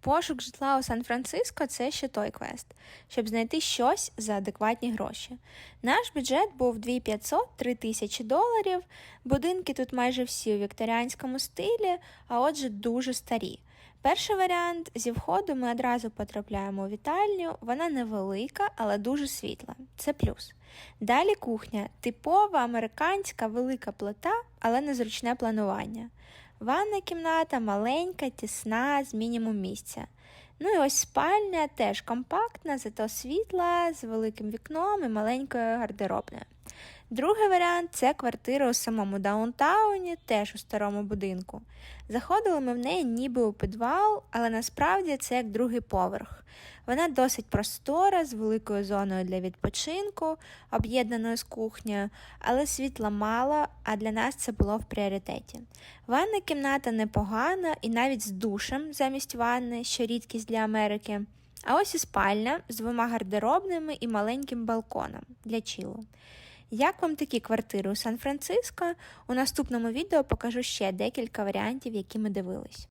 Пошук житла у Сан-Франциско це ще той квест, щоб знайти щось за адекватні гроші. Наш бюджет був 2500-3000 тисячі доларів. Будинки тут майже всі у вікторіанському стилі, а отже, дуже старі. Перший варіант зі входу ми одразу потрапляємо у вітальню. Вона невелика, але дуже світла. Це плюс. Далі кухня типова американська велика плита, але незручне планування. Ванна кімната маленька, тісна, з мінімум місця. Ну і ось спальня теж компактна, зато світла, з великим вікном і маленькою гардеробною. Другий варіант це квартира у самому даунтауні, теж у старому будинку. Заходили ми в неї ніби у підвал, але насправді це як другий поверх. Вона досить простора, з великою зоною для відпочинку, об'єднаною з кухнею, але світла мало, а для нас це було в пріоритеті. Ванна кімната непогана і навіть з душем замість ванни, що рідкість для Америки. А ось і спальня з двома гардеробними і маленьким балконом для чілу. Як вам такі квартири у Сан-Франциско? У наступному відео покажу ще декілька варіантів, які ми дивились.